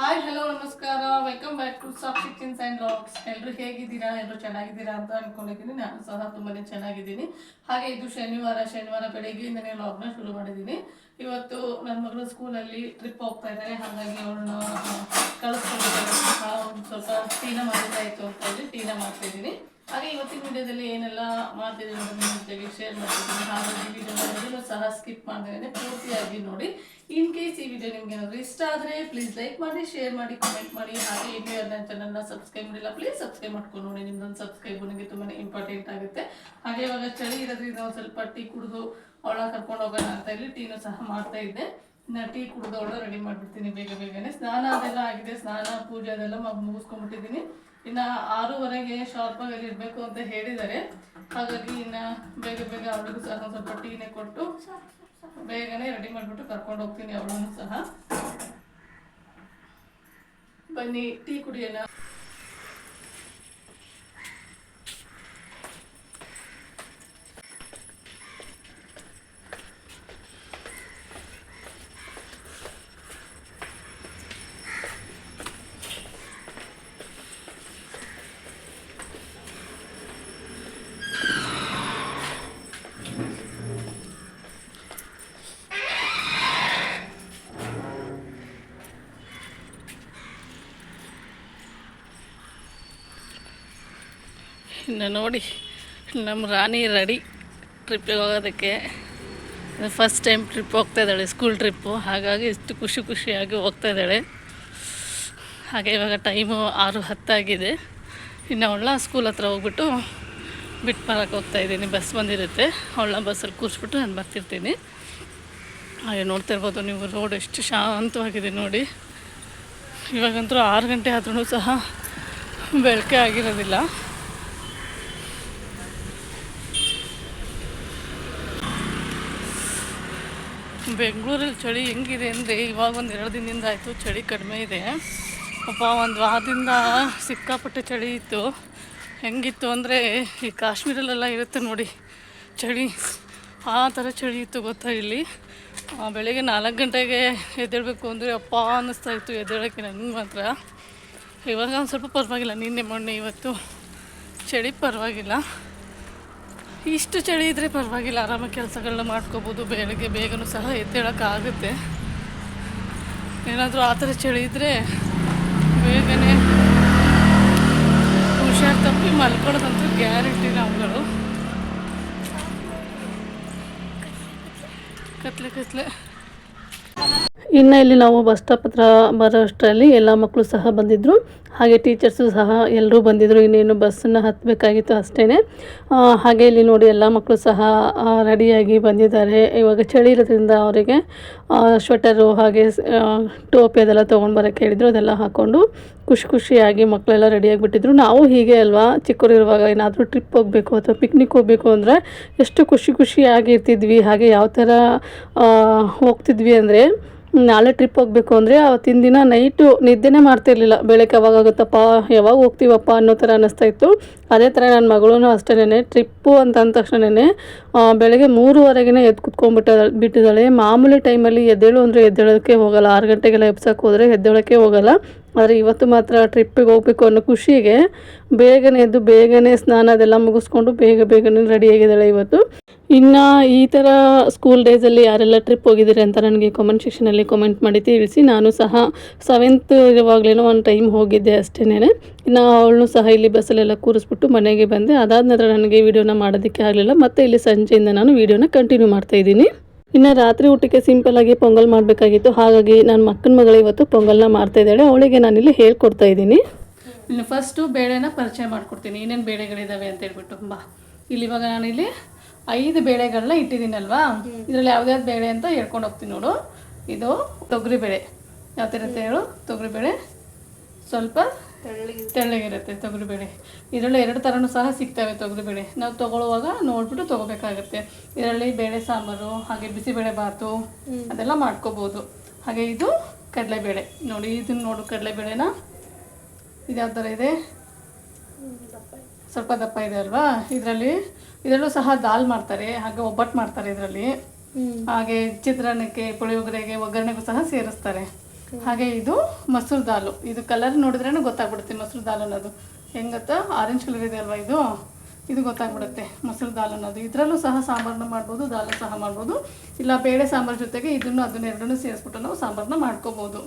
Hi hello ನಮಸ್ಕಾರ. Welcome back to Sakshi kitchens and vlogs ಎಲ್ಲರೂ ಹೇಗಿದ್ದೀರಾ? ಎಲ್ಲರೂ ಚೆನ್ನಾಗಿದ್ದೀರಾ ಅಂತ ಅನ್ಕೊಂಡಿದ್ದೀನಿ. ನಾನು ಸಹ ತುಂಬಾನೇ ಚೆನ್ನಾಗಿದ್ದೀನಿ. ಹಾಗೆ ಇದು ಶನಿವಾರ ಶನಿವಾರ ಬೆಳಿಗ್ಗೆಯಿಂದನೇ ಲಾಗ್ನ ಶುರು ಮಾಡಿದ್ದೀನಿ. ಇವತ್ತು ನನ್ನ ಮಗಳು ಸ್ಕೂಲಲ್ಲಿ ಟ್ರಿಪ್ ಹೋಗ್ತಾ ಇದ್ದಾರೆ ಹಾಗಾಗಿ ಅವಳನ್ನ ಕಳಿಸ್ಕೊಂಡಿದ್ದಾರೆ ಒಂದು ಸ್ವಲ್ಪ ಟೀನ ಮಾಡಿದ್ದಾಯಿತು ಅಂತ ಹೇಳಿ ಟೀನ ಮಾಡ್ತಾಯಿದ್ದೀನಿ ಹಾಗೆ ಇವತ್ತಿನ ವಿಡಿಯೋದಲ್ಲಿ ಏನೆಲ್ಲ ಮಾಡ್ತಿದ್ದೀನಿ ನಿಮ್ಮ ಜೊತೆಗೆ ಶೇರ್ ಮಾಡ್ತಿದ್ದೀನಿ. ಹಾಗಾಗಿ ವಿಡಿಯೋನ ಸಹ ಸ್ಕಿಪ್ ಮಾಡಿದ್ರೆ ಪೂರ್ತಿಯಾಗಿ ನೋಡಿ. ಇನ್ ಕೇಸ್ ಈ ವಿಡಿಯೋ ನಿಮ್ಗೆ ಏನಾದರೂ ಇಷ್ಟ ಆದರೆ ಪ್ಲೀಸ್ ಲೈಕ್ ಮಾಡಿ ಶೇರ್ ಮಾಡಿ ಕಮೆಂಟ್ ಮಾಡಿ. ಹಾಗೆ ಇನ್ನೂ ಯಾರು ನನ್ನ ಚಾನಲ್ನ ಸಬ್ಸ್ಕ್ರೈಬ್ ಮಾಡಿಲ್ಲ ಪ್ಲೀಸ್ ಸಬ್ಸ್ಕ್ರೈಬ್ ಮಾಡ್ಕೊಂಡು ನೋಡಿ. ನಿಮ್ದೊಂದು ಸಬ್ಸ್ಕ್ರೈಬ್ ನನಗೆ ತುಂಬಾ ಇಂಪಾರ್ಟೆಂಟ್ ಆಗುತ್ತೆ. ಹಾಗೆ ಇವಾಗ ಚಳಿ ಇರೋದ್ರಿಂದ ಒಂದು ಸ್ವಲ್ಪ ಟೀ ಕುಡಿದು ಅವಳ ಕರ್ಕೊಂಡು ಹೋಗೋಣ ಅಂತ ಹೇಳಿ ಟೀನು ಸಹ ಮಾಡ್ತಾ ಇದ್ದೆ. ನಾ ಟೀ ಕುಡಿದು ಅವಳು ರೆಡಿ ಮಾಡಿಬಿಡ್ತೀನಿ ಬೇಗ ಬೇಗನೆ. ಸ್ನಾನ ಅದೆಲ್ಲ ಆಗಿದೆ. ಸ್ನಾನ, ಪೂಜೆ ಅದೆಲ್ಲ ಮಗ ಮುಗಿಸ್ಕೊಂಡ್ಬಿಟ್ಟಿದ್ದೀನಿ. ಇನ್ನು ಆರೂವರೆಗೆ ಶಾರ್ಪಾಗಿ ಅಲ್ಲಿ ಇರಬೇಕು ಅಂತ ಹೇಳಿದ್ದಾರೆ. ಹಾಗಾಗಿ ಇನ್ನು ಬೇಗ ಬೇಗ ಅವಳಿಗೂ ಸಹ ಸ್ವಲ್ಪ ಟೀನೆ ಕೊಟ್ಟು ಬೇಗನೆ ರೆಡಿ ಮಾಡಿಬಿಟ್ಟು ಕರ್ಕೊಂಡು ಹೋಗ್ತೀನಿ ಅವಳನ್ನು ಸಹ. ಬನ್ನಿ, ಟೀ ಕುಡಿಯೋಣ. ಇನ್ನು ನೋಡಿ, ನಮ್ಮ ರಾಣಿ ರೆಡಿ ಟ್ರಿಪ್ಪಿಗೆ ಹೋಗೋದಕ್ಕೆ. ಫಸ್ಟ್ ಟೈಮ್ ಟ್ರಿಪ್ ಹೋಗ್ತಾ ಇದ್ದಾಳೆ ಸ್ಕೂಲ್ ಟ್ರಿಪ್ಪು ಹಾಗಾಗಿ ಇಷ್ಟು ಖುಷಿ ಖುಷಿಯಾಗಿ ಹೋಗ್ತಾ ಇದ್ದಾಳೆ. ಹಾಗೆ ಇವಾಗ ಟೈಮು ಆರು ಹತ್ತಾಗಿದೆ ಇನ್ನು ಅವಳ ಸ್ಕೂಲ್ ಹತ್ರ ಹೋಗ್ಬಿಟ್ಟು ಬಿಟ್ಟು ಬರೋಕ್ಕೆ ಹೋಗ್ತಾ ಇದ್ದೀನಿ. ಬಸ್ ಬಂದಿರುತ್ತೆ. ಅವಳ ಬಸ್ಸಲ್ಲಿ ಕೂರಿಸ್ಬಿಟ್ಟು ನಾನು ಬರ್ತಿರ್ತೀನಿ. ಹಾಗೆ ನೋಡ್ತಾ ಇರ್ಬೋದು, ನೀವು ರೋಡ್ ಎಷ್ಟು ಶಾಂತವಾಗಿದೆ ನೋಡಿ. ಇವಾಗಂತೂ ಆರು ಗಂಟೆ ಆದ್ರೂ ಸಹ ಬೆಳಕೆ ಆಗಿರೋದಿಲ್ಲ. ಬೆಂಗಳೂರಲ್ಲಿ ಚಳಿ ಹೆಂಗಿದೆ ಅಂದರೆ ಇವಾಗ ಒಂದು ಎರಡು ದಿನದಿಂದ ಆಯಿತು, ಚಳಿ ಕಡಿಮೆ ಇದೆ. ಅಪ್ಪ ಒಂದು ವಾರದಿಂದ ಸಿಕ್ಕಾಪಟ್ಟೆ ಚಳಿ ಇತ್ತು. ಹೆಂಗಿತ್ತು ಅಂದರೆ ಈ ಕಾಶ್ಮೀರಲ್ಲೆಲ್ಲ ಇರುತ್ತೆ ನೋಡಿ, ಚಳಿ. ಆ ಥರ ಚಳಿ ಇತ್ತು ಗೊತ್ತಾ ಇಲ್ಲಿ. ಬೆಳಗ್ಗೆ ನಾಲ್ಕು ಗಂಟೆಗೆ ಎದ್ದೇಳಬೇಕು ಅಂದರೆ ಅಪ್ಪ ಅನ್ನಿಸ್ತಾ ಇತ್ತು ಎದ್ದೇಳೋಕ್ಕೆ ನನಗೆ ಮಾತ್ರ. ಇವಾಗ ಒಂದು ಸ್ವಲ್ಪ ಪರವಾಗಿಲ್ಲ, ನಿನ್ನೆ, ಮೊನ್ನೆ, ಇವತ್ತು. ಚಳಿ ಪರವಾಗಿಲ್ಲ. ಇಷ್ಟು ಚಳಿ ಇದ್ದರೆ ಪರವಾಗಿಲ್ಲ, ಆರಾಮ ಕೆಲಸಗಳನ್ನ ಮಾಡ್ಕೋಬೋದು, ಬೆಳಗ್ಗೆ ಬೇಗನೂ ಸಹ ಎದ್ದೇಳೋಕ್ಕಾಗುತ್ತೆ. ಏನಾದರೂ ಆ ಥರ ಚಳಿ ಇದ್ದರೆ ಬೇಗನೆ ಹುಷಾರು ತಪ್ಪಿ ಮಲ್ಕೊಳ್ಳೋದಂತೂ ಗ್ಯಾರಂಟಿ ನಾವುಗಳು. ಕತ್ಲೆ ಕತ್ಲೆ. ಇನ್ನು ಇಲ್ಲಿ ನಾವು ಬಸ್ ಸ್ಟಾಪ್ ಹತ್ರ ಬರೋ ಅಷ್ಟರಲ್ಲಿ ಎಲ್ಲ ಮಕ್ಕಳು ಸಹ ಬಂದಿದ್ದರು ಹಾಗೆ ಟೀಚರ್ಸು ಸಹ ಎಲ್ಲರೂ ಬಂದಿದ್ದರು ಇನ್ನೇನು ಬಸ್ಸನ್ನು ಹತ್ತಬೇಕಾಗಿತ್ತು ಅಷ್ಟೇ ಹಾಗೆ ಇಲ್ಲಿ ನೋಡಿ ಎಲ್ಲ ಮಕ್ಕಳು ಸಹ ರೆಡಿಯಾಗಿ ಬಂದಿದ್ದಾರೆ. ಇವಾಗ ಚಳಿ ಇರೋದ್ರಿಂದ ಅವರಿಗೆ ಸ್ವೆಟರು ಹಾಗೆ ಟೋಪಿ ಅದೆಲ್ಲ ತೊಗೊಂಡು ಬರೋಕ್ಕೆ ಹೇಳಿದ್ರು. ಅದೆಲ್ಲ ಹಾಕ್ಕೊಂಡು ಖುಷಿ ಖುಷಿಯಾಗಿ ಮಕ್ಕಳೆಲ್ಲ ರೆಡಿಯಾಗಿಬಿಟ್ಟಿದ್ರು ನಾವು ಹೀಗೆ ಅಲ್ವಾ? ಚಿಕ್ಕವರು ಇರುವಾಗ ಏನಾದರೂ ಟ್ರಿಪ್ ಹೋಗಬೇಕು ಅಥವಾ ಪಿಕ್ನಿಕ್ ಹೋಗಬೇಕು ಅಂದರೆ ಎಷ್ಟು ಖುಷಿ ಖುಷಿಯಾಗಿ ಇರ್ತಿದ್ವಿ. ಹಾಗೆ ಯಾವ ಥರ ಹೋಗ್ತಿದ್ವಿ ಅಂದರೆ ನಾಳೆ ಟ್ರಿಪ್ ಹೋಗಬೇಕು ಅಂದರೆ ಅವತ್ತಿನ ದಿನ ನೈಟು ನಿದ್ದೆನೇ ಮಾಡ್ತಿರ್ಲಿಲ್ಲ. ಬೆಳಗ್ಗೆ ಯಾವಾಗ ಆಗುತ್ತಪ್ಪ, ಯಾವಾಗ ಹೋಗ್ತೀವಪ್ಪ ಅನ್ನೋ ಥರ ಇತ್ತು. ಅದೇ ಥರ ನನ್ನ ಮಗಳೂ ಅಷ್ಟೇನೆ ಟ್ರಿಪ್ಪು ಅಂತ ಅಂದ ತಕ್ಷಣನೇ ಬೆಳಗ್ಗೆ ಮೂರುವರೆಗೆ ಎದ್ದು ಕುತ್ಕೊಂಡ್ಬಿಟ್ಟ ಬಿಟ್ಟಿದ್ದಾಳೆ. ಮಾಮೂಲಿ ಟೈಮಲ್ಲಿ ಎದ್ದೇಳು ಅಂದರೆ ಎದ್ದೇಳೋಕ್ಕೆ ಹೋಗಲ್ಲ. ಆರು ಗಂಟೆಗೆಲ್ಲ ಎಬ್ಸಕ್ಕೆ ಹೋದರೆ ಎದ್ದೇಳೋಕ್ಕೆ ಹೋಗಲ್ಲ. ಆದರೆ ಇವತ್ತು ಮಾತ್ರ ಟ್ರಿಪ್ಪಿಗೆ ಹೋಗಬೇಕು ಅನ್ನೋ ಖುಷಿಗೆ ಬೇಗನೆ ಎದ್ದು ಬೇಗನೆ ಸ್ನಾನ ಅದೆಲ್ಲ ಮುಗಿಸ್ಕೊಂಡು ಬೇಗ ಬೇಗನೆ ರೆಡಿಯಾಗಿದ್ದಾಳೆ ಇವತ್ತು. ಇನ್ನು ಈ ಥರ ಸ್ಕೂಲ್ ಡೇಸಲ್ಲಿ ಯಾರೆಲ್ಲ ಟ್ರಿಪ್ ಹೋಗಿದ್ದೀರಿ ಅಂತ ನನಗೆ ಕಾಮೆಂಟ್ ಸೆಕ್ಷನಲ್ಲಿ ಕಾಮೆಂಟ್ ಮಾಡಿ ತಿಳಿಸಿ. ನಾನು ಸಹ ಸೆವೆಂತ್ ಇರುವಾಗಲೇನೋ ಒಂದು ಟೈಮ್ ಹೋಗಿದ್ದೆ ಅಷ್ಟೇನೆ ಇನ್ನು ಅವಳನ್ನು ಸಹ ಇಲ್ಲಿ ಬಸ್ಸಲ್ಲೆಲ್ಲ ಕೂರಿಸ್ಬಿಟ್ಟು ಮನೆಗೆ ಬಂದೆ. ಅದಾದ ನಂತರ ನನಗೆ ವಿಡಿಯೋನ ಮಾಡೋದಕ್ಕೆ ಆಗಲಿಲ್ಲ. ಮತ್ತು ಇಲ್ಲಿ ಸಂಜೆಯಿಂದ ನಾನು ವೀಡಿಯೋನ ಕಂಟಿನ್ಯೂ ಮಾಡ್ತಾ ಇದ್ದೀನಿ. ಇನ್ನು ರಾತ್ರಿ ಊಟಕ್ಕೆ ಸಿಂಪಲ್ ಆಗಿ ಪೊಂಗಲ್ ಮಾಡಬೇಕಾಗಿತ್ತು. ಹಾಗಾಗಿ ನನ್ನ ಮಕ್ಕನ ಮಗಳು ಇವತ್ತು ಪೊಂಗಲ್ನ ಮಾಡ್ತಾ ಇದ್ದಾಳೆ. ಅವಳಿಗೆ ನಾನಿಲ್ಲಿ ಹೇಳ್ಕೊಡ್ತಾ ಇದ್ದೀನಿ. ಇನ್ನು ಫಸ್ಟು ಬೇಳೆನ ಪರಿಚಯ ಮಾಡ್ಕೊಡ್ತೀನಿ. ಏನೇನು ಬೇಳೆಗಳಿದ್ದಾವೆ ಅಂತ ಹೇಳ್ಬಿಟ್ಟು. ಬಾ. ಇಲ್ಲಿ ಇವಾಗ ನಾನಿಲ್ಲಿ ಐದು ಬೇಳೆಗಳನ್ನ ಇಟ್ಟಿದ್ದೀನಲ್ವಾ? ಇದರಲ್ಲಿ ಯಾವ್ದ್ಯಾವ್ದು ಬೇಳೆ ಅಂತ ಹೇಳ್ಕೊಂಡು ಹೋಗ್ತೀನಿ ನೋಡು. ಇದು ತೊಗರಿ ಬೇಳೆ ಯಾವ ಥರ ಇರುತ್ತೆ ಹೇಳು? ತೊಗರಿ ಬೇಳೆ ಸ್ವಲ್ಪ ತೆಳ್ಳಗಿರುತ್ತೆ. ತೊಗರಿಬೇಳೆ. ಇದರಲ್ಲಿ ಎರಡು ಥರನೂ ಸಹ ಸಿಗ್ತವೆ ತೊಗರಿಬೇಳೆ. ನಾವು ತೊಗೊಳ್ಳುವಾಗ ನೋಡ್ಬಿಟ್ಟು ತೊಗೋಬೇಕಾಗತ್ತೆ. ಇದರಲ್ಲಿ ಬೇಳೆ ಸಾಂಬಾರು ಹಾಗೆ ಬಿಸಿಬೇಳೆ ಬಾತು ಅದೆಲ್ಲ ಮಾಡ್ಕೋಬೋದು. ಹಾಗೆ ಇದು ಕಡಲೆಬೇಳೆ. ನೋಡಿ ಇದನ್ನ ನೋಡು ಕಡಲೆಬೇಳೆನ. ಇದು ಯಾವ ಥರ ಇದೆ? ಸ್ವಲ್ಪ ದಪ್ಪ ಇದೆ ಅಲ್ವಾ? ಇದರಲ್ಲಿ ಇದರಲ್ಲೂ ಸಹ ದಾಲ್ ಮಾಡ್ತಾರೆ ಹಾಗೆ ಒಬ್ಬಟ್ಟು ಮಾಡ್ತಾರೆ ಇದರಲ್ಲಿ. ಹಾಗೆ ಚಿತ್ರಾನ್ನಕ್ಕೆ ಪುಳಿಯೋಗರೆಗೆ ಒಗ್ಗರಣೆಗೂ ಸಹ ಸೇರಿಸ್ತಾರೆ. ಹಾಗೆ ಇದು ಮೊಸರು ದಾಲು. ಇದು ಕಲರ್ ನೋಡಿದ್ರೇ ಗೊತ್ತಾಗ್ಬಿಡುತ್ತೆ ಮೊಸರು ದಾಲ್ ಅನ್ನೋದು. ಹೆಂಗತ್ತ? ಗೊತ್ತಾ ಆರೆಂಜ್ ಕಲರ್ ಇದೆ ಅಲ್ವಾ ಇದು? ಇದು ಗೊತ್ತಾಗ್ಬಿಡುತ್ತೆ ಮೊಸರು ದಾಲ್ ಅನ್ನೋದು. ಇದರಲ್ಲೂ ಸಹ ಸಾಂಬಾರ್ನ ಮಾಡ್ಬೋದು ದಾಲು ಸಹ ಮಾಡ್ಬೋದು. ಇಲ್ಲ ಬೇಳೆ ಸಾಂಬಾರ್ ಜೊತೆಗೆ ಇದನ್ನು ಅದನ್ನ ಎರಡನ್ನೂ ಸೇರಿಸ್ಬಿಟ್ಟು ನಾವು ಸಾಂಬಾರ್ನ ಮಾಡ್ಕೋಬೋದು.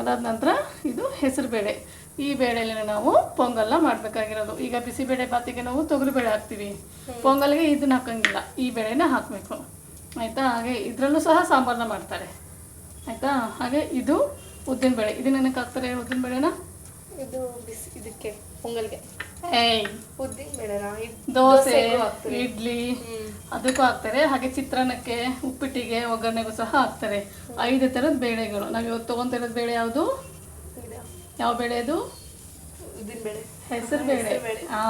ಅದಾದ ನಂತರ ಇದು ಹೆಸರು ಬೇಳೆ. ಈ ಬೇಳೆಯಲ್ಲಿ ನಾವು ಪೊಂಗಲ್ನ ಮಾಡಬೇಕಾಗಿರೋದು. ಈಗ ಬಿಸಿಬೇಳೆ ಬಾತಿಗೆ ನಾವು ತೊಗರಿ ಬೇಳೆ ಹಾಕ್ತಿವಿ ಪೊಂಗಲ್ಗೆ ಇದನ್ನ ಹಾಕಂಗಿಲ್ಲ. ಈ ಬೇಳೆನ ಹಾಕಬೇಕು. ಆಯ್ತಾ? ಹಾಗೆ ಇದರಲ್ಲೂ ಸಹ ಸಾಂಬಾರ್ನ ಮಾಡ್ತಾರೆ. ಆಯಿತಾ? ಹಾಗೆ ಇದು ಉದ್ದಿನಬೇಳೆ ಇದು ನನಗೆ ಹಾಕ್ತಾರೆ ಉದ್ದಿನಬೇಳೆನ ಇದು ಬಿಸಿ ಇದಕ್ಕೆ ಪೊಂಗಲ್ಗೆ. ಏಯ್. ಉದ್ದಿನ ಬೇಳೆನಾ? ದೋಸೆ ಇಡ್ಲಿ ಅದಕ್ಕೂ ಹಾಕ್ತಾರೆ. ಹಾಗೆ ಚಿತ್ರಾನ್ನಕ್ಕೆ ಉಪ್ಪಿಟ್ಟಿಗೆ ಒಗ್ಗರಣೆಗೂ ಸಹ ಹಾಕ್ತಾರೆ. ಐದು ತರದ ಬೇಳೆಗಳು. ನಾವು ಇವತ್ತು ತೊಗೊಂತಿರೋದು ಬೇಳೆ ಯಾವುದು? ಯಾವ ಬೇಳೆ ಅದು? ಉದ್ದಿನ ಬೇಳೆ. ಹೆಸರು ಬೇಳೆ. ಹಾ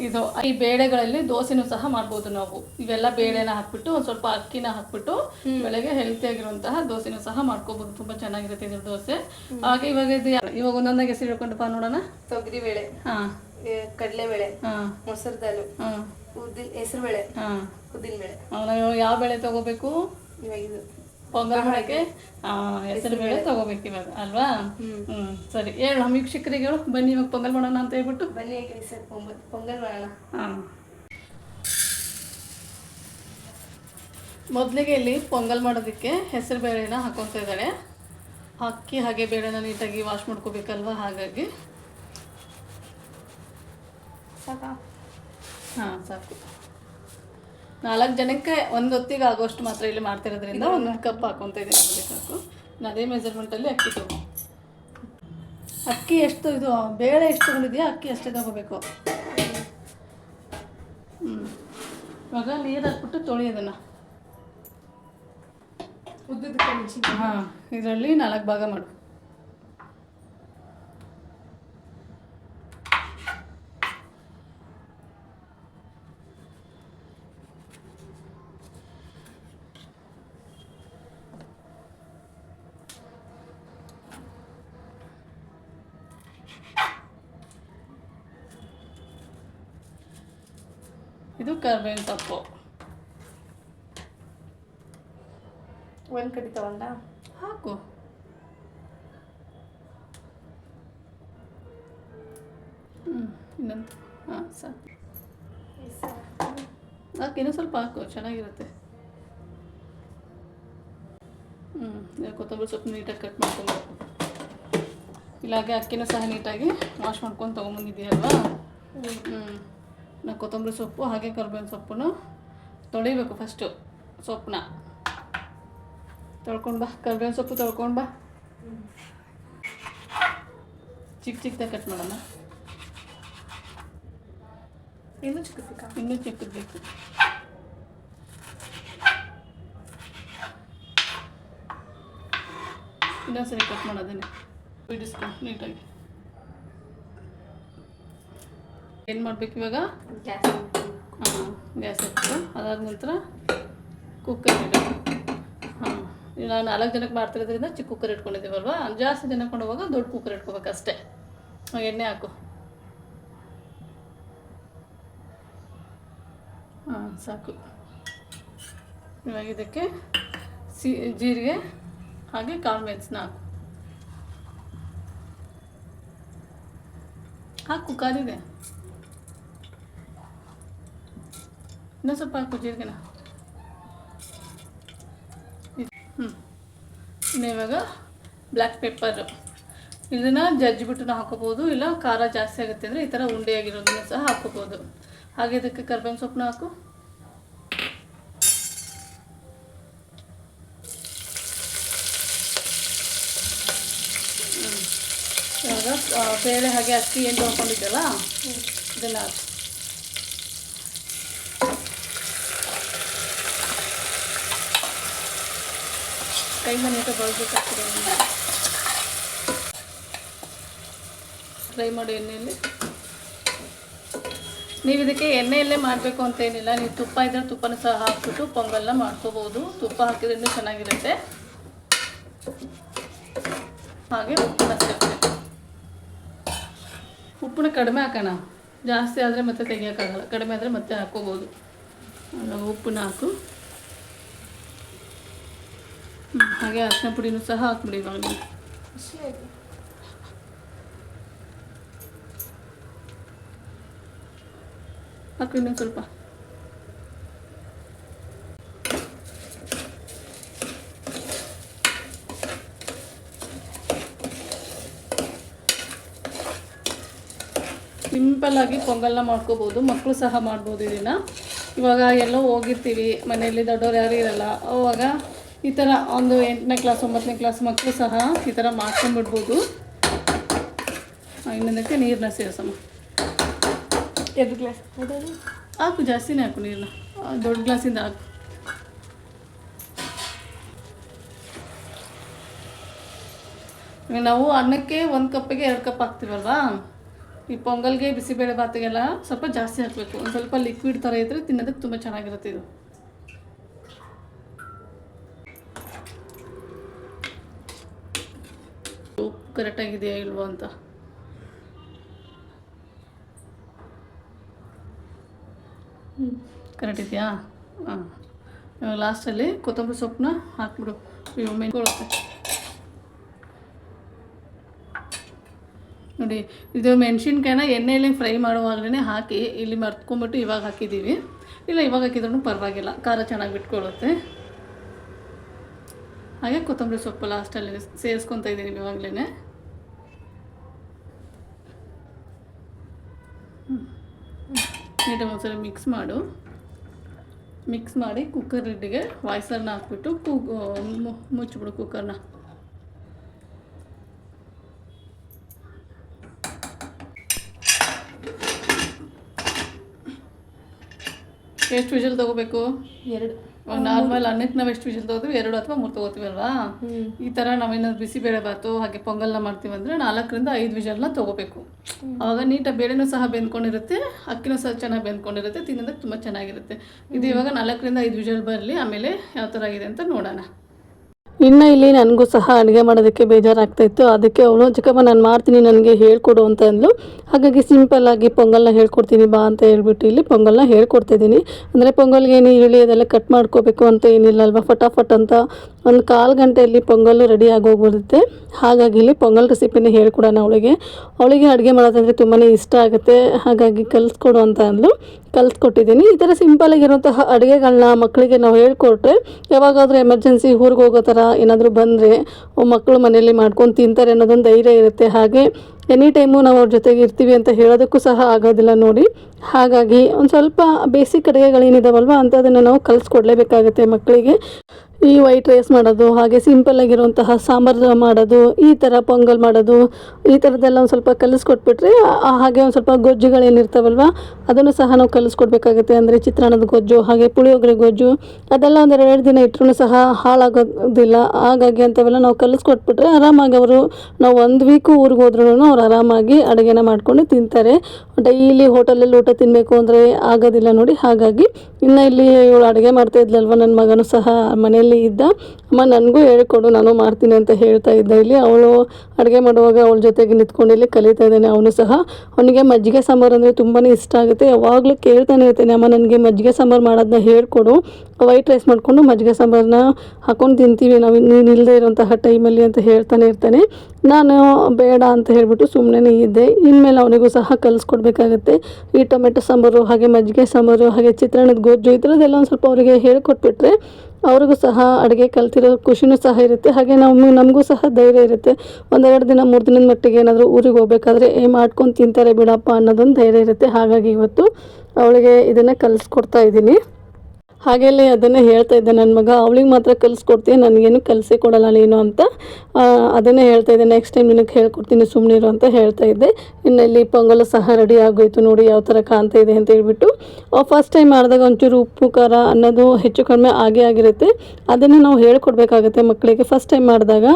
ಇದು ಈ ಬೇಳೆಗಳಲ್ಲಿ ದೋಸೆನೂ ಸಹ ಮಾಡ್ಬೋದು ನಾವು. ಇವೆಲ್ಲ ಬೇಳೆನ ಹಾಕ್ಬಿಟ್ಟು ಒಂದ್ ಸ್ವಲ್ಪ ಅಕ್ಕಿನ ಹಾಕ್ಬಿಟ್ಟು ಬೆಳಗ್ಗೆ ಹೆಲ್ತಿ ಆಗಿರುವಂತಹ ದೋಸೆನೂ ಸಹ ಮಾಡ್ಕೋಬಹುದು ತುಂಬಾ ಚೆನ್ನಾಗಿರುತ್ತೆ ಇದ್ರ ದೋಸೆ. ಹಾಗೆ ಇವಾಗ ಇದು ಇವಾಗ ಒಂದೊಂದಾಗಿ ಹೆಸರು ಹೇಳ್ಕೊಂಡಪ್ಪ ನೋಡೋಣ. ತೊಗರಿ ಬೇಳೆ ಹಾ. ಕಡಲೆ ಬೇಳೆ ಹಾ. ಮೊಸರು ದಾಲು ಹಾ. ಉದ್ದಿನ ಹೆಸರು ಬೇಳೆ ಹಾ. ಉದ್ದಿನ ಬೇಳೆ. ನಾವು ಯಾವ ಬೆಳೆ ತಗೋಬೇಕು? ಇವಾಗ ಇದು. ಪೊಂಗಲ್ ಮಾಡಕ್ಕೆ ಹೆಸರು ಬೇಳೆ ತಗೋಬೇಕು ಇವಾಗ ಅಲ್ವಾ? ಹ್ಮ್. ಸರಿ. ಹೇಳು ನಮ್ಮ ವೀಕ್ಷಕರಿಗೆ ಹೇಳು ಬನ್ನಿ ಇವಾಗ ಪೊಂಗಲ್ ಮಾಡೋಣ ಅಂತ ಹೇಳ್ಬಿಟ್ಟು. ಬನ್ನಿ ಸರ್ ಪೊಂಗಲ್ ಪೊಂಗಲ್ ಮಾಡೋಣ. ಹಾಂ. ಮೊದಲಿಗೆ ಇಲ್ಲಿ ಪೊಂಗಲ್ ಮಾಡೋದಕ್ಕೆ ಹೆಸರು ಬೇಳೆನ ಹಾಕೊತಾ ಇದ್ದಾಳೆ. ಅಕ್ಕಿ ಹಾಗೆ ಬೇಳೆನ ನೀಟಾಗಿ ವಾಶ್ ಮಾಡ್ಕೋಬೇಕಲ್ವಾ ಹಾಗಾಗಿ? ಸಾಕಾ? ಹಾಂ ಸಾಕು. ನಾಲ್ಕು ಜನಕ್ಕೆ ಒಂದು ಹೊತ್ತಿಗೆ ಆಗೋಷ್ಟು ಮಾತ್ರ ಇಲ್ಲಿ ಮಾಡ್ತಿರೋದ್ರಿಂದ ಒಂದೊಂದು ಕಪ್ ಹಾಕೊಂತ ಇದ್ದೀನಿ ನೋಡಿ ಸಾಕು. ಅದೇ ಮೆಜರ್ಮೆಂಟಲ್ಲಿ ಅಕ್ಕಿ ತಗೋ. ಅಕ್ಕಿ ಎಷ್ಟು ಇದು ಬೇಳೆ ಎಷ್ಟು ತಗೊಂಡಿದ್ಯಾ? ಅಕ್ಕಿ ಅಷ್ಟೇ ತಗೋಬೇಕು. ಹ್ಞೂ ಇವಾಗ ನೀರು ಹಾಕ್ಬಿಟ್ಟು ತೊಳಿ ಅದನ್ನು. ಹಾಂ ಇದರಲ್ಲಿ ನಾಲ್ಕು ಭಾಗ ಮಾಡು. ಇದು ಕರ್ಬೇವಿನ ಸೊಪ್ಪು ಒಂದು ಕಡಿ ತಗೊಂಡ? ಹಾಕು. ಹ್ಞೂ ಇನ್ನೊಂದು ಹಾಂ ಸಾಕು. ಹಾಕಿ ಇನ್ನೂ ಸ್ವಲ್ಪ ಹಾಕು ಚೆನ್ನಾಗಿರುತ್ತೆ. ಹ್ಞೂ ಕೊತ್ತಂಬರಿ ಸೊಪ್ಪು ನೀಟಾಗಿ ಕಟ್ ಮಾಡ್ಕೊಂಡು. ಇಲ್ಲಾಗೆ ಅಕ್ಕಿನೂ ಸಹ ನೀಟಾಗಿ ವಾಶ್ ಮಾಡ್ಕೊಂಡು ತೊಗೊಂಬಂದಿದ್ದೀಯಲ್ವಾ? ಹ್ಞೂ ನಾ ಕೊತ್ತಂಬರಿ ಸೊಪ್ಪು ಹಾಗೆ ಕರ್ಬೇವಿನ ಸೊಪ್ಪನ್ನು ತೊಳಿಬೇಕು ಫಸ್ಟು ಸೊಪ್ಪನ್ನ. ತೊಳ್ಕೊಂಡು ಬಾ ಕರ್ಬೇವಿನ ಸೊಪ್ಪು ತೊಳ್ಕೊಂಡು ಬಾ. ಚಿಕ್ಕ ಚಿಕ್ಕದಾಗಿ ಕಟ್ ಮಾಡೋಣ. ಇನ್ನೂ ಚಿಕ್ಕ ಇನ್ನೂ ಚಿಕ್ಕದು ಬೇಕು. ಇನ್ನೊಂದ್ಸರಿ ಕಟ್ ಮಾಡೋದೇನೆ ಬಿಡಿಸ್ಕೊ ನೀಟಾಗಿ. ಏನು ಮಾಡಬೇಕು ಇವಾಗ? ಗ್ಯಾಸ್ ಹಾಂ ಗ್ಯಾಸ್ ಹಚ್ಚು ಅದಾದ ನಂತರ ಕುಕ್ಕರ್ ಇಡು ಹಾಂ ನಾವು ನಾಲ್ಕು ಜನಕ್ಕೆ ಮಾಡ್ತಿರೋದ್ರಿಂದ ಚಿಕ್ಕ ಕುಕ್ಕರ್ ಇಟ್ಕೊಂಡಿದ್ದೀವಲ್ವಾ? ಜಾಸ್ತಿ ಜನ ಕೊಂಡೋಗ ದೊಡ್ಡ ಕುಕ್ಕರ್ ಇಟ್ಕೋಬೇಕು ಅಷ್ಟೇ ಎಣ್ಣೆ ಹಾಕು. ಹಾಂ ಸಾಕು. ಇವಾಗ ಇದಕ್ಕೆ ಸಿ ಜೀರಿಗೆ ಹಾಗೆ ಕಾಳು ಮೆಣಸನ್ನ ಹಾಕು. ಹಾಕು ಕಾದಿದೆ ಇನ್ನೂ ಸ್ವಲ್ಪ ಹಾಕು ಜೀರಿಗೆನ. ಹ್ಞೂ ಇನ್ನು ಇವಾಗ ಬ್ಲ್ಯಾಕ್ ಪೆಪ್ಪರು ಇದನ್ನು ಜಜ್ಜಿಬಿಟ್ಟು ಹಾಕೋಬೋದು ಇಲ್ಲ ಖಾರ ಜಾಸ್ತಿ ಆಗುತ್ತೆ ಅಂದರೆ ಈ ಥರ ಉಂಡೆಯಾಗಿರೋದನ್ನ ಸಹ ಹಾಕೋಬೋದು ಹಾಗೆ ಇದಕ್ಕೆ ಕರ್ಬೇವಿನ ಸೊಪ್ಪನ್ನ ಹಾಕು. ಇವಾಗ ಬೇಳೆ ಹಾಗೆ ಅಕ್ಕಿ ಏನು ತೊಳ್ಕೊಂಡಿದ್ದಲ್ಲ ಇದನ್ನು ಹಾಕು. ಕೈಯಿಂದ ನೀಟಾಗಿ ಬಳಸಬೇಕಾಗ್ತದೆ ಫ್ರೈ ಮಾಡಿ ಎಣ್ಣೆಯಲ್ಲಿ. ನೀವು ಇದಕ್ಕೆ ಎಣ್ಣೆಯಲ್ಲೇ ಮಾಡಬೇಕು ಅಂತ ಏನಿಲ್ಲ. ನೀವು ತುಪ್ಪ ಇದ್ದರೆ ತುಪ್ಪನ ಸಹ ಹಾಕ್ಬಿಟ್ಟು ಪೊಂಗಲ್ನ ಮಾಡ್ಕೋಬೋದು ತುಪ್ಪ ಹಾಕಿದ್ರೆ ಚೆನ್ನಾಗಿರುತ್ತೆ. ಹಾಗೆ ಉಪ್ಪು ಉಪ್ಪನ್ನ ಕಡಿಮೆ ಹಾಕೋಣ. ಜಾಸ್ತಿ ಆದರೆ ಮತ್ತೆ ತೆಗಿಯೋಕ್ಕಾಗಲ್ಲ ಕಡಿಮೆ ಆದರೆ ಮತ್ತೆ ಹಾಕ್ಕೋಬೋದು ಉಪ್ಪನ್ನ ಹಾಕು. ಹಾಗೆ ಅರಿಶಿನ ಪುಡಿನೂ ಸಹ ಹಾಕ್ಬಿಡಿ ಇವಾಗ ನೀವು. ಸ್ವಲ್ಪ. ಸಿಂಪಲ್ಲಾಗಿ ಪೊಂಗಲ್ನ ಮಾಡ್ಕೋಬೋದು ಮಕ್ಕಳು ಸಹ ಮಾಡ್ಬೋದು ಇದನ್ನು ಇವಾಗ ಎಲ್ಲೋ ಹೋಗಿರ್ತೀವಿ, ಮನೆಯಲ್ಲಿ ದೊಡ್ಡವ್ರು ಯಾರು ಇರಲ್ಲ. ಅವಾಗ ಈ ಥರ ಒಂದು ಎಂಟನೇ ಕ್ಲಾಸ್ ಒಂಬತ್ತನೇ ಕ್ಲಾಸ್ ಮಕ್ಕಳು ಸಹ ಈ ಥರ ಮಾಡ್ಕೊಂಡ್ಬಿಡ್ಬೋದು. ಇನ್ನೊಂದಕ್ಕೆ ನೀರನ್ನ ಸೇರಿಸಮ್ಮ. ಎರಡು ಗ್ಲಾಸ್ ಹಾಕು ಜಾಸ್ತಿನೇ ಹಾಕು ನೀರನ್ನ ದೊಡ್ಡ ಗ್ಲಾಸಿಂದ ಹಾಕು. ನಾವು ಅನ್ನಕ್ಕೆ ಒಂದು ಕಪ್ಪಿಗೆ ಎರಡು ಕಪ್ ಹಾಕ್ತೀವಲ್ವಾ? ಈ ಪೊಂಗಲ್ಗೆ ಬಿಸಿಬೇಳೆ ಭಾತಿಗೆಲ್ಲ ಸ್ವಲ್ಪ ಜಾಸ್ತಿ ಹಾಕಬೇಕು. ಒಂದು ಸ್ವಲ್ಪ ಲಿಕ್ವಿಡ್ ಥರ ಇದ್ದರೆ ತಿನ್ನೋದಕ್ಕೆ ತುಂಬ ಚೆನ್ನಾಗಿರುತ್ತೆ ಇದು ಉಪ್ಪು ಕರೆಕ್ಟಾಗಿದೆಯಾ ಇಲ್ವೋ ಅಂತ. ಕರೆಕ್ಟ್ ಇದೆಯಾ? ಹಾಂ. ಇವಾಗ ಲಾಸ್ಟಲ್ಲಿ ಕೊತ್ತಂಬರಿ ಸೊಪ್ಪನ್ನ ಹಾಕ್ಬಿಡು. ಇವು ಮೆನ್ಕೊಳ್ಳುತ್ತೆ ನೋಡಿ, ಇದು ಮೆಣಸಿನ್ಕಾಯಿನ ಎಣ್ಣೆಯಲ್ಲಿ ಫ್ರೈ ಮಾಡುವಾಗಲೇ ಹಾಕಿ ಇಲ್ಲಿ ಮರ್ತ್ಕೊಂಬಿಟ್ಟು ಇವಾಗ ಹಾಕಿದ್ದೀವಿ. ಇಲ್ಲ, ಇವಾಗ ಹಾಕಿದ್ರೂ ಪರವಾಗಿಲ್ಲ. ಖಾರ ಚೆನ್ನಾಗಿ ಬಿಟ್ಕೊಳ್ಳುತ್ತೆ ಹಾಗೆ ಕೊತ್ತಂಬರಿ ಸೊಪ್ಪು ಲಾಸ್ಟಲ್ಲಿ ಸೇರಿಸ್ಕೊತಾ ಇದ್ದೀನಿ ಇವಾಗಲೇ ನೀಟಾಗಿ ಒಂದ್ಸಲ ಮಿಕ್ಸ್ ಮಾಡು. ಮಿಕ್ಸ್ ಮಾಡಿ ಕುಕ್ಕರ್ ಲಿಡ್ಡಿಗೆ ವಾಯ್ಸರ್ನ ಹಾಕ್ಬಿಟ್ಟು ಕು ಮುಚ್ಚಿಬಿಡು ಕುಕ್ಕರ್ನ ಎಷ್ಟು ವಿಜಿಲ್ ತಗೋಬೇಕು? ಎರಡು. ನಾರ್ಮಲ್ ಅನ್ನಕ್ಕೆ ನಾವು ಎಷ್ಟು ವಿಜಿಲ್ ತಗೋತೀವಿ? ಎರಡು ಅಥವಾ ಮೂರು ತಗೋತೀವಿ ಅಲ್ವಾ? ಹ್ಞೂ ಈ ಥರ ನಾವೇನಾದ್ರು ಬಿಸಿಬೇಳೆ ಬಾತು ಹಾಗೆ ಪೊಂಗಲ್ನ ಮಾಡ್ತೀವಿ ಅಂದರೆ ನಾಲ್ಕರಿಂದ ಐದು ವಿಜಲ್ನ ತಗೋಬೇಕು. ಆವಾಗ ನೀಟಾಗಿ ಬೇಳೆನೂ ಸಹ ಬೆಂದ್ಕೊಂಡಿರುತ್ತೆ ಅಕ್ಕಿನೂ ಸಹ ಚೆನ್ನಾಗಿ ಬೆಂದ್ಕೊಂಡಿರುತ್ತೆ ತಿನ್ನೋದಕ್ಕೆ ತುಂಬ ಚೆನ್ನಾಗಿರುತ್ತೆ. ಇದು ಇವಾಗ ನಾಲ್ಕರಿಂದ ಐದು ವಿಜಲ್ ಬರಲಿ ಆಮೇಲೆ ಯಾವ ಥರ ಆಗಿದೆ ಅಂತ ನೋಡೋಣ. ಇನ್ನು ಇಲ್ಲಿ ನನಗೂ ಸಹ ಅಡುಗೆ ಮಾಡೋದಕ್ಕೆ ಬೇಜಾರಾಗ್ತಾಯಿತ್ತು. ಅದಕ್ಕೆ ಅವಳು ಚಿಕ್ಕಮ್ಮ, ನಾನು ಮಾಡ್ತೀನಿ, ನನಗೆ ಹೇಳ್ಕೊಡು ಅಂತ ಅಂದ್ಲು. ಹಾಗಾಗಿ ಸಿಂಪಲ್ಲಾಗಿ ಪೊಂಗಲ್ನ ಹೇಳ್ಕೊಡ್ತೀನಿ ಬಾ ಅಂತ ಹೇಳ್ಬಿಟ್ಟು ಇಲ್ಲಿ ಪೊಂಗಲ್ನ ಹೇಳ್ಕೊಡ್ತಿದ್ದೀನಿ. ಅಂದರೆ ಪೊಂಗಲ್ಗೆ ಏನು ಈರುಳ್ಳಿ ಅದೆಲ್ಲ ಕಟ್ ಮಾಡ್ಕೋಬೇಕು ಅಂತ ಏನಿಲ್ಲ ಅಲ್ವಾ? ಫಟಾಫಟ್ ಅಂತ ಒಂದು ಕಾಲು ಗಂಟೆಯಲ್ಲಿ ಪೊಂಗಲ್ಲು ರೆಡಿ ಆಗೋಗ್ಬಿಡುತ್ತೆ. ಹಾಗಾಗಿ ಇಲ್ಲಿ ಪೊಂಗಲ್ ರೆಸಿಪಿನ ಹೇಳ್ಕೊಡೋಣ ಅವಳಿಗೆ. ಅವಳಿಗೆ ಅಡುಗೆ ಮಾಡೋದಂದರೆ ತುಂಬಾ ಇಷ್ಟ ಆಗುತ್ತೆ. ಹಾಗಾಗಿ ಕಲಿಸ್ಕೊಡು ಅಂತ ಅಂದ್ಲು. ಕಲಿಸ್ಕೊಟ್ಟಿದ್ದೀನಿ. ಈ ಥರ ಸಿಂಪಲಾಗಿರುವಂತಹ ಅಡುಗೆಗಳನ್ನ ಮಕ್ಕಳಿಗೆ ನಾವು ಹೇಳ್ಕೊಟ್ರೆ ಯಾವಾಗಾದರೂ ಎಮರ್ಜೆನ್ಸಿ ಊರಿಗೆ ಹೋಗೋ ಥರ ಏನಾದರೂ ಬಂದರೆ ಮಕ್ಕಳು ಮನೆಯಲ್ಲಿ ಮಾಡ್ಕೊಂಡು ತಿಂತಾರೆ ಅನ್ನೋದೊಂದು ಧೈರ್ಯ ಇರುತ್ತೆ. ಹಾಗೆ ಎನಿ ಟೈಮು ನಾವು ಅವ್ರ ಜೊತೆಗೆ ಇರ್ತೀವಿ ಅಂತ ಹೇಳೋದಕ್ಕೂ ಸಹ ಆಗೋದಿಲ್ಲ ನೋಡಿ. ಹಾಗಾಗಿ ಒಂದು ಸ್ವಲ್ಪ ಬೇಸಿಕ್ ಅಡುಗೆಗಳೇನಿದಾವಲ್ವ ಅಂಥದನ್ನು ನಾವು ಕಲಿಸ್ಕೊಡ್ಲೇಬೇಕಾಗುತ್ತೆ ಮಕ್ಕಳಿಗೆ. ಈ ವೈಟ್ ರೈಸ್ ಮಾಡೋದು, ಹಾಗೆ ಸಿಂಪಲ್ ಆಗಿರುವಂತಹ ಸಾಂಬಾರು ಮಾಡೋದು, ಈ ಥರ ಪೊಂಗಲ್ ಮಾಡೋದು, ಈ ಥರದ್ದೆಲ್ಲ ಒಂದು ಸ್ವಲ್ಪ ಕಲಿಸ್ಕೊಟ್ಬಿಟ್ರೆ ಹಾಗೆ ಒಂದು ಸ್ವಲ್ಪ ಗೊಜ್ಜುಗಳೇನಿರ್ತಾವಲ್ವ, ಅದನ್ನು ಸಹ ನಾವು ಕಲಿಸ್ಕೊಡ್ಬೇಕಾಗುತ್ತೆ. ಅಂದರೆ ಚಿತ್ರಾನ್ನದ ಗೊಜ್ಜು, ಹಾಗೆ ಪುಳಿಯೋಗರೆ ಗೊಜ್ಜು, ಅದೆಲ್ಲ ಒಂದು ಎರಡು ದಿನ ಇಟ್ಟರು ಸಹ ಹಾಳಾಗೋದಿಲ್ಲ. ಹಾಗಾಗಿ ಅಂಥವೆಲ್ಲ ನಾವು ಕಲಿಸ್ಕೊಟ್ಬಿಟ್ರೆ ಆರಾಮಾಗಿ ಅವರು, ನಾವು ಒಂದು ವೀಕು ಊರಿಗೆ ಹೋದ್ರೂ ಅವ್ರು ಆರಾಮಾಗಿ ಅಡುಗೆನ ಮಾಡ್ಕೊಂಡು ತಿಂತಾರೆ. ಡೈಲಿ ಹೋಟೆಲಲ್ಲಿ ಊಟ ತಿನ್ನಬೇಕು ಅಂದರೆ ಆಗೋದಿಲ್ಲ ನೋಡಿ. ಹಾಗಾಗಿ ಇನ್ನು ಇಲ್ಲಿ ಇವಳು ಅಡುಗೆ ಮಾಡ್ತಾ ಇದ್ಲಲ್ವ ನನ್ನ ಮಗನೂ ಸಹ ಮನೆಯಲ್ಲಿ. ಇದ್ದ ಅಮ್ಮ ನನಗೂ ಹೇಳ್ಕೊಡು, ನಾನು ಮಾಡ್ತೀನಿ ಅಂತ ಹೇಳ್ತಾ ಇದ್ದ. ಇಲ್ಲಿ ಅವಳು ಅಡುಗೆ ಮಾಡುವಾಗ ಅವಳ ಜೊತೆಗೆ ನಿಂತ್ಕೊಂಡು ಇಲ್ಲಿ ಕಲಿತಾ ಇದ್ದಾನೆ, ಅವನು ಸಹ. ಅವನಿಗೆ ಮಜ್ಜಿಗೆ ಸಾಂಬಾರು ಅಂದರೆ ತುಂಬಾ ಇಷ್ಟ ಆಗುತ್ತೆ. ಯಾವಾಗಲೂ ಕೇಳ್ತಾನೆ ಇರ್ತಾನೆ, ಅಮ್ಮ, ನನಗೆ ಮಜ್ಜಿಗೆ ಸಾಂಬಾರು ಮಾಡೋದನ್ನ ಹೇಳ್ಕೊಡು. ವೈಟ್ ರೈಸ್ ಮಾಡಿಕೊಂಡು ಮಜ್ಜಿಗೆ ಸಾಂಬಾರನ್ನ ಹಾಕೊಂಡು ತಿಂತೀವಿ ನಾವು, ನೀನು ಇಲ್ಲದೆ ಇರೋಂತಹ ಟೈಮಲ್ಲಿ ಅಂತ ಹೇಳ್ತಾನೆ ಇರ್ತಾನೆ. ನಾನು ಬೇಡ ಅಂತ ಹೇಳಿಬಿಟ್ಟು ಸುಮ್ಮನೆ ಇದ್ದೆ. ಇನ್ಮೇಲೆ ಅವನಿಗೂ ಸಹ ಕಲಿಸ್ಕೊಡ್ಬೇಕಾಗತ್ತೆ. ಈ ಟೊಮೆಟೊ ಸಾಂಬಾರು, ಹಾಗೆ ಮಜ್ಜಿಗೆ ಸಾಂಬಾರು, ಹಾಗೆ ಚಿತ್ರಾನ್ನದ ಗೊಜ್ಜು ಈ ಥರದ್ದೆಲ್ಲ ಒಂದು ಸ್ವಲ್ಪ ಅವರಿಗೆ ಹೇಳ್ಕೊಟ್ಬಿಟ್ರೆ ಅವ್ರಿಗೂ ಸಹ ಅಡುಗೆ ಕಲ್ತಿರೋ ಖುಷಿನೂ ಸಹ ಇರುತ್ತೆ. ಹಾಗೆ ನಮ್ಮ ನಮಗೂ ಸಹ ಧೈರ್ಯ ಇರುತ್ತೆ. ಒಂದೆರಡು ದಿನ, ಮೂರು ದಿನದ ಮಟ್ಟಿಗೆ ಏನಾದರೂ ಊರಿಗೆ ಹೋಗ್ಬೇಕಾದ್ರೆ, ಏ, ಮಾಡ್ಕೊಂಡು ತಿಂತಾರೆ ಬಿಡಪ್ಪ ಅನ್ನೋದೊಂದು ಧೈರ್ಯ ಇರುತ್ತೆ. ಹಾಗಾಗಿ ಇವತ್ತು ಅವಳಿಗೆ ಇದನ್ನು ಕಲಿಸ್ಕೊಡ್ತಾ ಇದ್ದೀನಿ. ಹಾಗೆಲ್ಲೇ ಅದನ್ನೇ ಹೇಳ್ತಾ ಇದ್ದೆ ನನ್ನ ಮಗ, ಅವಳಿಗೆ ಮಾತ್ರ ಕಲಿಸ್ಕೊಡ್ತೀನಿ ನನಗೇನು ಕಲಿಸೇ ಕೊಡಲ್ಲ ನೀನು ಅಂತ ಅದನ್ನೇ ಹೇಳ್ತಾ ಇದ್ದೆ. ನೆಕ್ಸ್ಟ್ ಟೈಮ್ ನಿನಗೆ ಹೇಳ್ಕೊಡ್ತೀನಿ ಸುಮ್ಮನಿರು ಅಂತ ಹೇಳ್ತಾ ಇದ್ದೆ. ಇನ್ನು ಇಲ್ಲಿ ಪೊಂಗಲ್ ಸಹ ರೆಡಿ ಆಗೋಯ್ತು ನೋಡಿ ಯಾವ ಥರ ಕಾಣ್ತಾ ಇದೆ ಅಂತ ಹೇಳ್ಬಿಟ್ಟು. ಫಸ್ಟ್ ಟೈಮ್ ಮಾಡಿದಾಗ ಒಂಚೂರು ಉಪ್ಪು, ಖಾರ ಅನ್ನೋದು ಹೆಚ್ಚು ಕಡಿಮೆ ಆಗೇ ಆಗಿರುತ್ತೆ. ಅದನ್ನು ನಾವು ಹೇಳ್ಕೊಡ್ಬೇಕಾಗುತ್ತೆ ಮಕ್ಕಳಿಗೆ. ಫಸ್ಟ್ ಟೈಮ್ ಮಾಡಿದಾಗ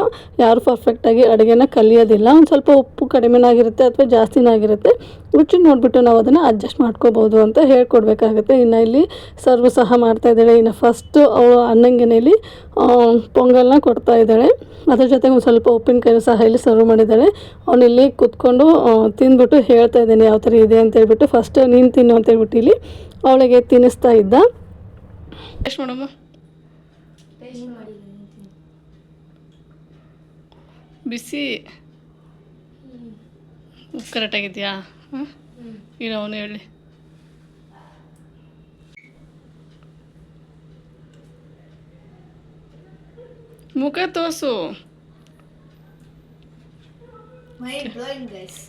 ಯಾರು ಪರ್ಫೆಕ್ಟಾಗಿ ಅಡುಗೆನ ಕಲಿಯೋದಿಲ್ಲ. ಒಂದು ಸ್ವಲ್ಪ ಉಪ್ಪು ಕಡಿಮೆನಾಗಿರುತ್ತೆ ಅಥವಾ ಜಾಸ್ತಿನಾಗಿರುತ್ತೆ ರುಚಿ ನೋಡಿಬಿಟ್ಟು ನಾವು ಅದನ್ನು ಅಡ್ಜಸ್ಟ್ ಮಾಡ್ಕೋಬೋದು ಅಂತ ಹೇಳ್ಕೊಡ್ಬೇಕಾಗುತ್ತೆ. ಇನ್ನು ಇಲ್ಲಿ ಸರ್ವ್ ಸಹ ಮಾಡ್ತಾ ಇದ್ದಾಳೆ. ಇನ್ನು ಫಸ್ಟು ಅವಳು ಅನ್ನಂಗಿನಲ್ಲಿ ಪೊಂಗಲ್ನ ಕೊಡ್ತಾ ಇದ್ದಾಳೆ. ಅದ್ರ ಜೊತೆಗೆ ಒಂದು ಸ್ವಲ್ಪ ಉಪ್ಪಿನಕಾಯಿ ಸಹ ಇಲ್ಲಿ ಸರ್ವ್ ಮಾಡಿದ್ದಾಳೆ. ಅವನಿಲ್ಲಿ ಕುತ್ಕೊಂಡು ತಿಂದ್ಬಿಟ್ಟು ಹೇಳ್ತಾ ಇದ್ದೀನಿ ಯಾವ ಥರ ಇದೆ ಅಂತ ಹೇಳ್ಬಿಟ್ಟು ಫಸ್ಟ್ ನೀನು ತಿನ್ನು ಅಂತ ಹೇಳ್ಬಿಟ್ಟು ಇಲ್ಲಿ ಅವಳಿಗೆ ತಿನ್ನಿಸ್ತಾ ಇದ್ದ. ಎಷ್ಟು ಮಾಡಮ್ಮ ಟೇಸ್ಟ್ ಮಾಡಿ ಬಿಸಿ. ಉಪ್ಪು ಕರೆಕ್ಟಾಗಿದೆಯಾ ಹಾಂ? ಈಗ ಅವನು ಹೇಳಿ. ಮುಖ ತೋಸು ಮೈ ಡ್ರಾಯಿಂಗ್ ಗೈಸ್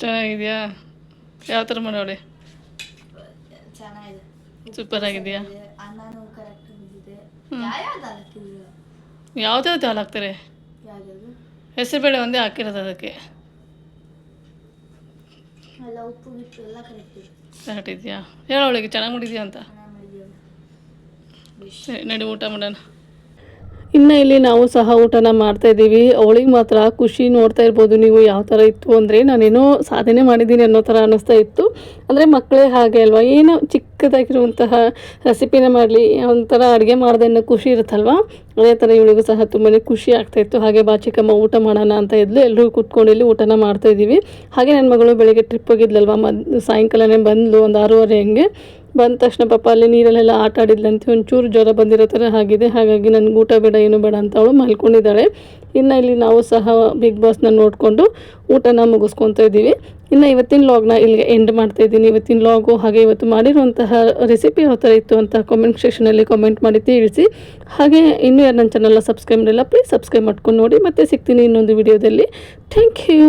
ಚೆನ್ನಾಗಿದೆಯಾ ಯಾವ ಥರ ಮಾಡೋಳೆ? ಸೂಪರ್ ಆಗಿದೆಯಾ? ಯಾವ್ದ್ಯಾವ್ದು ಹಾಲು ಹಾಕ್ತಾರೆ? ಹೆಸರುಬೇಳೆ ಒಂದೇ ಹಾಕಿರೋದು ಅದಕ್ಕೆ. ಕರೆಕ್ಟ್ ಇದೆ. ಕರೆಕ್ಟ್ ಇದೆಯಾ? ಹೇಳೋಳಿಗೆ ಚೆನ್ನಾಗಿ ಮಾಡಿದ್ಯಾ ಅಂತ? ಸರಿ ನಡಿ ಊಟ ಮಾಡೋಣ. ಇನ್ನು ಇಲ್ಲಿ ನಾವು ಸಹ ಊಟನ ಮಾಡ್ತಾ ಇದ್ದೀವಿ. ಅವಳಿಗೆ ಮಾತ್ರ ಖುಷಿ ನೋಡ್ತಾ ಇರ್ಬೋದು ನೀವು ಯಾವ ಥರ ಇತ್ತು ಅಂದರೆ. ನಾನೇನೋ ಸಾಧನೆ ಮಾಡಿದ್ದೀನಿ ಅನ್ನೋ ಥರ ಅನ್ನಿಸ್ತಾ ಇತ್ತು. ಅಂದರೆ ಮಕ್ಕಳೇ ಹಾಗೆ ಅಲ್ವಾ? ಏನೋ ಚಿಕ್ಕದಾಗಿರುವಂತಹ ರೆಸಿಪಿನ ಮಾಡಲಿ, ಒಂಥರ ಅಡುಗೆ ಮಾಡಿದೆ ಅನ್ನೋ ಖುಷಿ ಇರುತ್ತಲ್ವಾ? ಅದೇ ಥರ ಇವಳಿಗೂ ಸಹ ತುಂಬಾ ಖುಷಿ ಆಗ್ತಾ ಇತ್ತು. ಹಾಗೆ ಬಾಚಿಕಮ್ಮ ಊಟ ಮಾಡೋಣ ಅಂತ ಇದ್ಲು ಎಲ್ಲರೂ ಕೂತ್ಕೊಂಡು ಇಲ್ಲಿ ಊಟನ ಮಾಡ್ತಾ ಇದ್ದೀವಿ. ಹಾಗೆ ನನ್ನ ಮಗಳು ಬೆಳಿಗ್ಗೆ ಟ್ರಿಪ್ ಹೋಗಿದ್ಲಲ್ವಾ? ಮದ್ ಸಾಯಂಕಾಲನೇ ಬಂದ್ಲು, ಒಂದು ಆರೂವರೆ ಹಂಗೆ. ಬಂದ ತಕ್ಷಣ ಪಾಪ ಅಲ್ಲಿ ನೀರಲ್ಲೆಲ್ಲ ಆಟ ಆಡಿದ್ಲಂತೆ. ಒಂಚೂರು ಜ್ವರ ಬಂದಿರೋ ಥರ ಆಗಿದೆ. ಹಾಗಾಗಿ ನನಗೆ ಊಟ ಬೇಡ, ಏನು ಬೇಡ ಅಂತ ಅವಳು ಮಲ್ಕೊಂಡಿದ್ದಾಳೆ. ಇನ್ನು ಇಲ್ಲಿ ನಾವು ಸಹ ಬಿಗ್ ಬಾಸ್ನ ನೋಡಿಕೊಂಡು ಊಟನ ಮುಗಿಸ್ಕೊತಾ ಇದ್ದೀವಿ. ಇನ್ನು ಇವತ್ತಿನ ಲಾಗ್ನ ಇಲ್ಲಿಗೆ ಎಂಡ್ ಮಾಡ್ತಾ ಇದ್ದೀನಿ. ಇವತ್ತಿನ ಲಾಗು ಹಾಗೆ ಇವತ್ತು ಮಾಡಿರುವಂತಹ ರೆಸಿಪಿ ಯಾವ ಥರ ಇತ್ತು ಅಂತ ಕಾಮೆಂಟ್ ಸೆಕ್ಷನಲ್ಲಿ ಕಾಮೆಂಟ್ ಮಾಡಿ ತಿಳಿಸಿ. ಹಾಗೆ ಇನ್ನೂ ಯಾರು ನನ್ನ ಚಾನಲ್ನ ಸಬ್ಸ್ಕ್ರೈಬ್ ಮಾಡಿಲ್ಲ ಪ್ಲೀಸ್ ಸಬ್ಸ್ಕ್ರೈಬ್ ಮಾಡ್ಕೊಂಡು ನೋಡಿ. ಮತ್ತೆ ಸಿಗ್ತೀನಿ ಇನ್ನೊಂದು ವಿಡಿಯೋದಲ್ಲಿ ಥ್ಯಾಂಕ್ ಯು